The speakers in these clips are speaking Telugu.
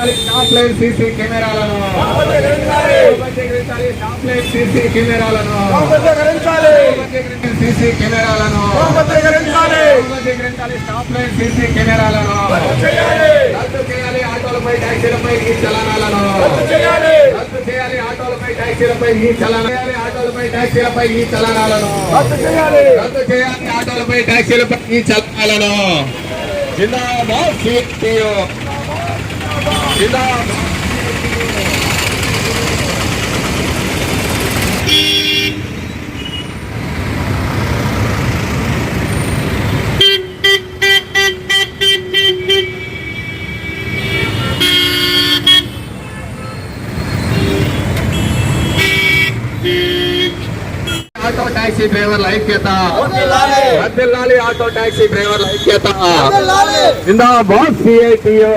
లైన్ సీసీ కెమెరాలను లైన్ సీసీ కెమెరాలను సీసీ కెమెరాలను లైన్ సీసీ కెమెరాలను రద్దు చేయాలి. ఆటోలపై ట్యాక్సీలపై ఈ చలనాలను రద్దు చేయాలి. ఆటోలపై ట్యాక్సీలపై ఈ ఆటోలపై ట్యాక్సీలపై ఈ చలనాలను రద్దు చేయాలి. రద్దు చేయాలి. ఆటోలపై ట్యాక్సీలపై ఈ చలనాలను. జిందాబాద్ సిపిఓ జిందాబాద్ ఆటో టాక్సీ డ్రైవర్ల ఐక్యత. వర్ధిల్లాలి ఆటో టాక్సీ డ్రైవర్ల ఐక్యత. జిందాబాద్ సిఐటియు జిందాబాద్ సిఐటియు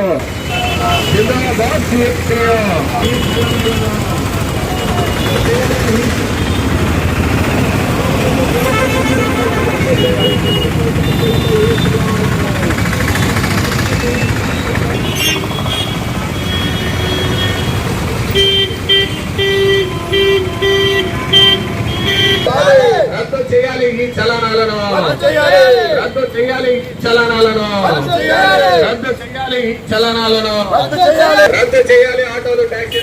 రద్దు చేయాలి ఈ చలనాలను. రద్దు చేయాలి. ఈ చలనాలను. రద్దు చేయాలి. ఈ చలనాలను రద్దు చేయాలి. ఆటోలు ట్యాక్సీలపై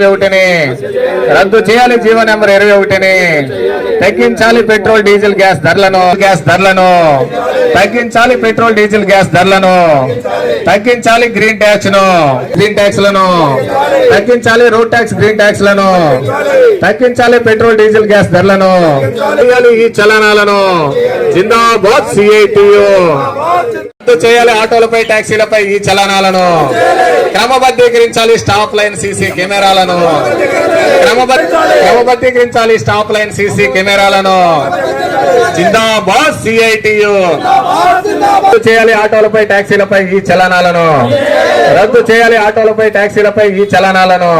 ఇరవై ఒకటిని రద్దు చేయాలి. జీవో నెంబర్ ఇరవై ఒకటిని తగ్గించాలి. పెట్రోల్ డీజిల్ గ్యాస్ ధరలను గ్యాస్ ధరలను తగ్గించాలి. పెట్రోల్ డీజిల్ గ్యాస్ ధరలను తగ్గించాలి. గ్రీన్ ట్యాక్స్ను గ్రీన్ ట్యాక్స్లను తగ్గించాలి. రోడ్ ట్యాక్స్ గ్రీన్ ట్యాక్స్లను తగ్గించాలి. పెట్రోల్ డీజిల్ గ్యాస్ ధరలను ఈ చలనాలను జిందాబాద్ సిఐటియు రద్దు చేయాలి. ఆటోలపై ట్యాక్సీలపై ఈ చలనాలను క్రమబద్ధీకరించాలి స్టాప్ లైన్ సీసీ కెమెరాలను. క్రమబద్ధీకరించాలి స్టాప్ లైన్ సీసీ కెమెరాలను. జిందాబాద్ సిఐటియు. రద్దు చేయాలి ఆటోలపై ట్యాక్సీలపై ఈ చలనాలను. రద్దు చేయాలి ఆటోలపై ట్యాక్సీలపై ఈ చలనాలను.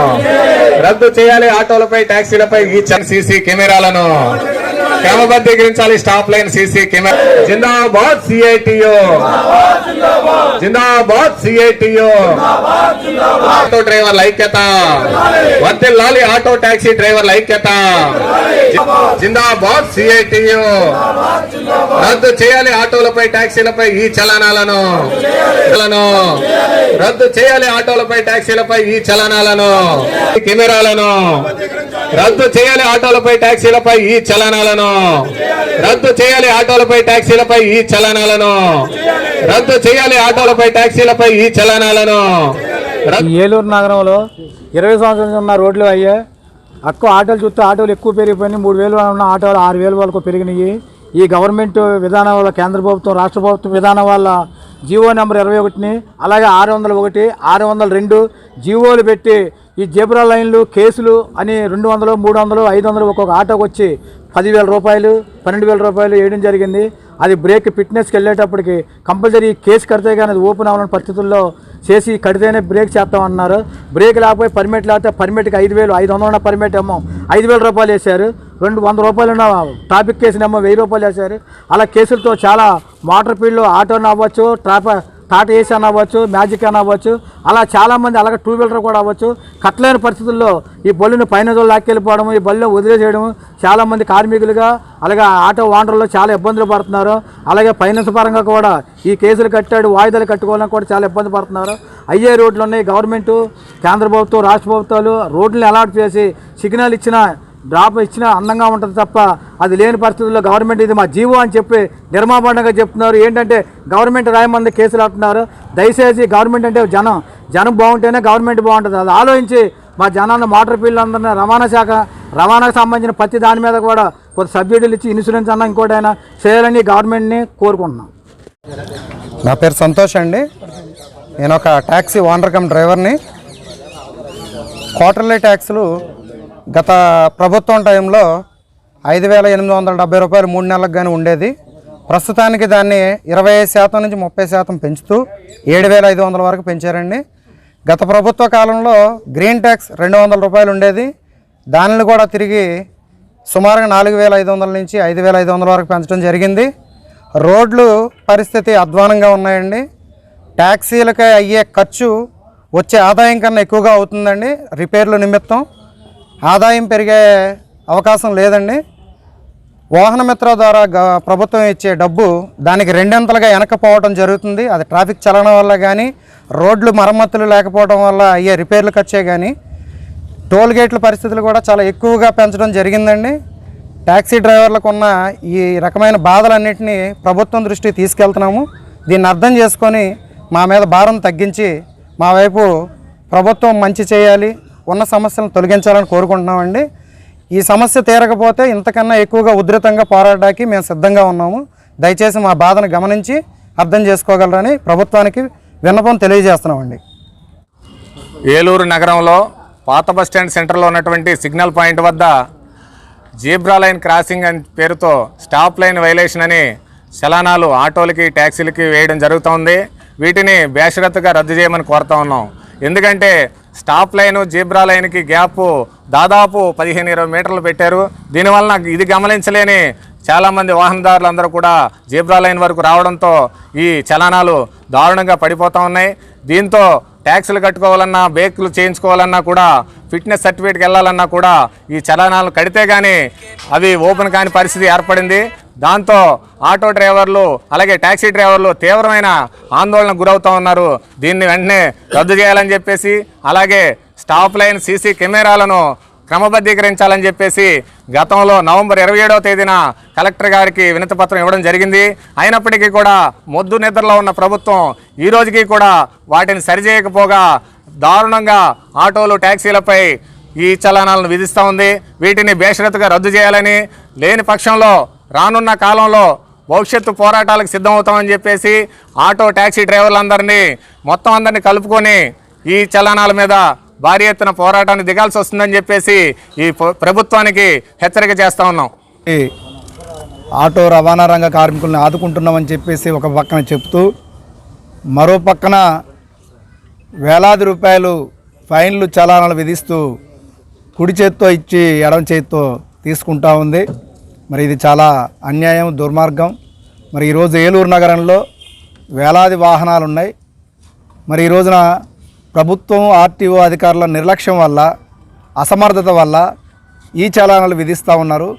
రద్దు చేయాలి ఆటోలపై ట్యాక్సీలపై ఈ సీసీ కెమెరాలను. క్రమబద్ధీకరించాలి స్టాప్ లైన్ సీసీ కెమెరా. జిందాబాద్ సిఐటియు. జిందాబాద్ సిఐటియు. ఆటో డ్రైవర్ల ఐక్యత వర్తిల్లాలి ఆటో టాక్సీ డ్రైవర్ల ఐక్యత జిందాబాద్. సిఐటియు రద్దు చేయాలి ఆటోలపై ట్యాక్సీలపై ఈ చలనాలను. చలనాలను. రద్దు చేయాలి ఆటోలపై ట్యాక్సీలపై ఈ చలనాలను. ఈ కెమెరాలను. రద్దు చేయాలి ఆటోలపై ట్యాక్సీలపై ఈ చలనాలను. రద్దు చేయాలి ఆటోలపై ట్యాక్సీలపై ఈ చలనాలను. రద్దు చేయాలి ఆటోలపై ట్యాక్సీలపై ఈ చలనాలను. ఏలూరు నగరంలో ఇరవై సంవత్సరాల నుంచి ఉన్న రోడ్లు అయ్యే ఎక్కువ ఆటోలు చూస్తే ఆటోలు ఎక్కువ పెరిగిపోయినాయి. మూడు వేలు ఉన్న ఆటోలు ఆరు వేల వరకు పెరిగినాయి. ఈ గవర్నమెంట్ విధానం వల్ల కేంద్ర ప్రభుత్వం రాష్ట్ర ప్రభుత్వం విధానం వల్ల జీవో నెంబర్ ఇరవై ఒకటిని అలాగే ఆరు వందల ఒకటి ఆరు వందల రెండు జీవోలు పెట్టి ఈ జేబ్రా లైన్లు కేసులు అని రెండు వందలు మూడు వందలు ఐదు వందలు ఒక్కొక్క ఆటోకి వచ్చి పదివేల రూపాయలు పన్నెండు వేల రూపాయలు వేయడం జరిగింది. అది బ్రేక్ ఫిట్నెస్కి వెళ్ళేటప్పటికి కంపల్సరీ కేసు కడితే కానీ అది ఓపెన్ అవ్వని పరిస్థితుల్లో చేసి కడితేనే బ్రేక్ చేస్తామన్నారు. బ్రేక్ లేకపోయి పర్మిట్ లేకపోతే పర్మిట్కి ఐదు వేలు ఐదు వందల పర్మిట్ ఏమో ఐదు వేల రూపాయలు వేశారు. రెండు వంద రూపాయలు ఉన్న ట్రాఫిక్ కేసునేమో వెయ్యి రూపాయలు వేశారు. అలా కేసులతో చాలా మోటార్ ఫీల్డ్ ఆటోని అవ్వచ్చు ట్రాఫిక్ టాటా ఏసీ అని అవ్వచ్చు మ్యాజిక్ అని అవ్వచ్చు అలా చాలామంది అలాగే టూ వీలర్ కూడా అవ్వచ్చు. కట్టలేని పరిస్థితుల్లో ఈ బళ్ళును పైన లాక్కెళ్ళిపోవడం ఈ బళ్ళు వదిలేసేయడం చాలామంది కార్మికులుగా అలాగే ఆటో ఓనర్లు చాలా ఇబ్బందులు పడుతున్నారు. అలాగే ఫైనాన్స్ పరంగా కూడా ఈ కేసులు కట్టాడు వాయిదాలు కట్టుకోవాలని కూడా చాలా ఇబ్బంది పడుతున్నారు. అయ్యే రోడ్లు ఉన్నాయి గవర్నమెంటు కేంద్ర ప్రభుత్వం రాష్ట్ర ప్రభుత్వాలు రోడ్లను అలాట్ చేసి సిగ్నల్ ఇచ్చిన డ్రాప్ ఇచ్చినా అందంగా ఉంటుంది తప్ప అది లేని పరిస్థితుల్లో గవర్నమెంట్ ఇది మా జీవో అని చెప్పి నిర్మాబండంగా చెప్తున్నారు. ఏంటంటే గవర్నమెంట్ రాయమంది కేసులు అంటున్నారు. దయచేసి గవర్నమెంట్ అంటే జనం జనం బాగుంటేనే గవర్నమెంట్ బాగుంటుంది. అది ఆలోచించి మా జనాన్ని మోటార్ ఫీల్డ్ రవాణా శాఖ రవాణాకు సంబంధించిన ప్రతి దాని మీద కూడా కొంత సబ్సిడీలు ఇచ్చి ఇన్సూరెన్స్ అన్న ఇంకోటైనా చేయాలని గవర్నమెంట్ని కోరుకుంటున్నాం. నా పేరు సంతోష్ అండి. నేను ఒక ట్యాక్సీ ఓనర్ కమ్ డ్రైవర్ని. క్వార్టర్లీ ట్యాక్సులు గత ప్రభుత్వం టైంలో ఐదు వేల ఎనిమిది వందల డెబ్బై రూపాయలు మూడు నెలలకు కానీ ఉండేది. ప్రస్తుతానికి దాన్ని ఇరవై శాతం నుంచి ముప్పై శాతం పెంచుతూ ఏడు వేల ఐదు వందల వరకు పెంచారండి. గత ప్రభుత్వ కాలంలో గ్రీన్ ట్యాక్స్ రెండు వందల రూపాయలు ఉండేది. దానిని కూడా తిరిగి సుమారుగా నాలుగు వేల ఐదు వందల నుంచి ఐదు వేల ఐదు వందల వరకు పెంచడం జరిగింది. రోడ్లు పరిస్థితి అధ్వానంగా ఉన్నాయండి. ట్యాక్సీలకి అయ్యే ఖర్చు వచ్చే ఆదాయం కన్నా ఎక్కువగా అవుతుందండి రిపేర్ల నిమిత్తం. ఆదాయం పెరిగే అవకాశం లేదండి. వాహన మిత్ర ద్వారా ప్రభుత్వం ఇచ్చే డబ్బు దానికి రెండంతలుగా వెనకపోవడం జరుగుతుంది. అది ట్రాఫిక్ చలనం వల్ల కానీ రోడ్లు మరమ్మతులు లేకపోవడం వల్ల అయ్యే రిపేర్లు ఖర్చే కానీ టోల్ గేట్ల పరిస్థితులు కూడా చాలా ఎక్కువగా పెంచడం జరిగిందండి. ట్యాక్సీ డ్రైవర్లకు ఉన్న ఈ రకమైన బాధలన్నింటినీ ప్రభుత్వం దృష్టికి తీసుకెళ్తున్నాము. దీన్ని అర్థం చేసుకొని మా మీద భారం తగ్గించి మా వైపు ప్రభుత్వం మంచి చేయాలి. ఉన్న సమస్యలను తొలగించాలని కోరుకుంటున్నామండి. ఈ సమస్య తీరకపోతే ఇంతకన్నా ఎక్కువగా ఉధృతంగా పోరాడడానికి మేము సిద్ధంగా ఉన్నాము. దయచేసి మా బాధను గమనించి అర్థం చేసుకోగలరని ప్రభుత్వానికి విన్నపం తెలియజేస్తున్నామండి. ఏలూరు నగరంలో పాత బస్టాండ్ సెంటర్లో ఉన్నటువంటి సిగ్నల్ పాయింట్ వద్ద జీబ్రా లైన్ క్రాసింగ్ అని పేరుతో స్టాప్ లైన్ వైలేషన్ అని చలానాలు ఆటోలకి ట్యాక్సీలకి వేయడం జరుగుతోంది. వీటిని బేషరత్తుగా రద్దు చేయమని కోరుతా ఉన్నాం. ఎందుకంటే స్టాప్ లైన్ జీబ్రా లైన్కి గ్యాప్ దాదాపు పదిహేను ఇరవై మీటర్లు పెట్టారు. దీనివలన ఇది గమనించలేని చాలామంది వాహనదారులు అందరూ కూడా జీబ్రా లైన్ వరకు రావడంతో ఈ చలానాలు దారుణంగా పడిపోతూ ఉన్నాయి. దీంతో ట్యాక్సులు కట్టుకోవాలన్నా బేకులు చేయించుకోవాలన్నా కూడా ఫిట్నెస్ సర్టిఫికేట్కి వెళ్ళాలన్నా కూడా ఈ చలానాలు కడితే కానీ అవి ఓపెన్ కాని పరిస్థితి ఏర్పడింది. దాంతో ఆటో డ్రైవర్లు అలాగే ట్యాక్సీ డ్రైవర్లు తీవ్రమైన ఆందోళనకు గురవుతూ ఉన్నారు. దీన్ని వెంటనే రద్దు చేయాలని చెప్పేసి అలాగే స్టాప్ లైన్ సీసీ కెమెరాలను క్రమబద్ధీకరించాలని చెప్పేసి గతంలో నవంబర్ ఇరవై ఏడవ తేదీన కలెక్టర్ గారికి వినతిపత్రం ఇవ్వడం జరిగింది. అయినప్పటికీ కూడా మొద్దు నిద్రలో ఉన్న ప్రభుత్వం ఈ రోజుకి కూడా వాటిని సరిచేయకపోగా దారుణంగా ఆటోలు ట్యాక్సీలపై ఈ చలానాలను విధిస్తూ ఉంది. వీటిని బేషరతుగా రద్దు చేయాలని లేని పక్షంలో రానున్న కాలంలో భవిష్యత్తు పోరాటాలకు సిద్ధమవుతామని చెప్పేసి ఆటో ట్యాక్సీ డ్రైవర్లందరినీ మొత్తం అందరినీ కలుపుకొని ఈ చలనాల మీద భారీ ఎత్తున పోరాటాన్ని దిగాల్సి వస్తుందని చెప్పేసి ఈ ప్రభుత్వానికి హెచ్చరిక చేస్తా ఉన్నాం. ఈ ఆటో రవాణా రంగ కార్మికులను ఆదుకుంటున్నామని చెప్పేసి ఒక పక్కన చెప్తూ మరో పక్కన వేలాది రూపాయలు ఫైన్లు చలానాలు విధిస్తూ కుడి చేత్తో ఇచ్చి ఎడమ చేత్తో తీసుకుంటా ఉంది. మరి ఇది చాలా అన్యాయం దుర్మార్గం. మరి ఈరోజు ఏలూరు నగరంలో వేలాది వాహనాలు ఉన్నాయి మరి ఈ రోజున ప్రభుత్వం ఆర్టీఓ అధికారుల నిర్లక్ష్యం వల్ల అసమర్థత వల్ల ఈ చలానాలు విధిస్తూ ఉన్నారు.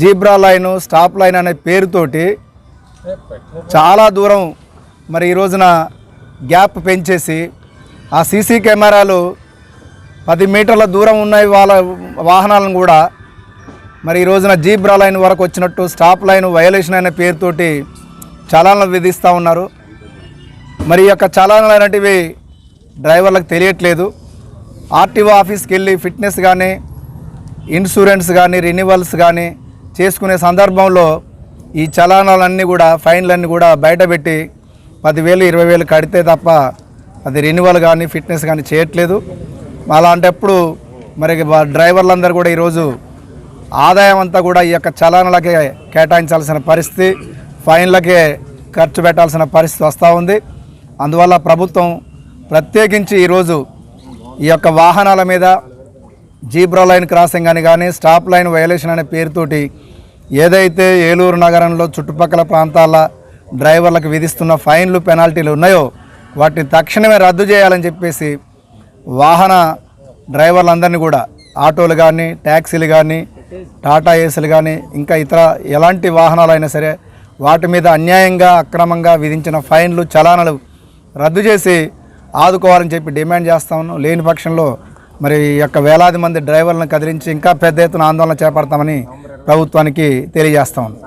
జీబ్రా లైను స్టాప్ లైన్ అనే పేరుతోటి చాలా దూరం మరి ఈ రోజున గ్యాప్ పెంచేసి ఆ సీసీ కెమెరాలు పది మీటర్ల దూరం ఉన్నాయి వాళ్ళ వాహనాలను కూడా మరి ఈ రోజున జీబ్రా లైన్ వరకు వచ్చినట్టు స్టాప్ లైన్ వయలేషన్ అనే పేరుతోటి చలానాలు విధిస్తూ ఉన్నారు. మరి ఈ యొక్క చలానాలు అనేటివి డ్రైవర్లకు తెలియట్లేదు. ఆర్టీఓ ఆఫీస్కి వెళ్ళి ఫిట్నెస్ కానీ ఇన్సూరెన్స్ కానీ రెన్యువల్స్ కానీ చేసుకునే సందర్భంలో ఈ చలానాలన్నీ కూడా ఫైన్లన్నీ కూడా బయటపెట్టి పదివేలు ఇరవై వేలు కడితే తప్ప అది రెన్యువల్ కానీ ఫిట్నెస్ కానీ చేయట్లేదు. అలాంటప్పుడు మరి డ్రైవర్లందరూ కూడా ఈరోజు ఆదాయం అంతా కూడా ఈ యొక్క చలనాలకే కేటాయించాల్సిన పరిస్థితి ఫైన్లకే ఖర్చు పెట్టాల్సిన పరిస్థితి వస్తూ ఉంది. అందువల్ల ప్రభుత్వం ప్రత్యేకించి ఈరోజు ఈ యొక్క వాహనాల మీద జీబ్రా లైన్ క్రాసింగ్ అని కానీ స్టాప్ లైన్ వయలేషన్ అనే పేరుతోటి ఏదైతే ఏలూరు నగరంలో చుట్టుపక్కల ప్రాంతాల డ్రైవర్లకు విధిస్తున్న ఫైన్లు పెనాల్టీలు ఉన్నాయో వాటిని తక్షణమే రద్దు చేయాలని చెప్పేసి వాహన డ్రైవర్లందరినీ కూడా ఆటోలు కానీ ట్యాక్సీలు కానీ టాటా ఏసీలు కానీ ఇంకా ఇతర ఎలాంటి వాహనాలైనా సరే వాటి మీద అన్యాయంగా అక్రమంగా విధించిన ఫైన్లు చలానాలు రద్దు చేసి ఆదుకోవాలని చెప్పి డిమాండ్ చేస్తా ఉన్నాం. లేని పక్షంలో మరి ఈ యొక్క వేలాది మంది డ్రైవర్లను కదిలించి ఇంకా పెద్ద ఎత్తున ఆందోళన చేపడతామని ప్రభుత్వానికి తెలియజేస్తా ఉన్నాం.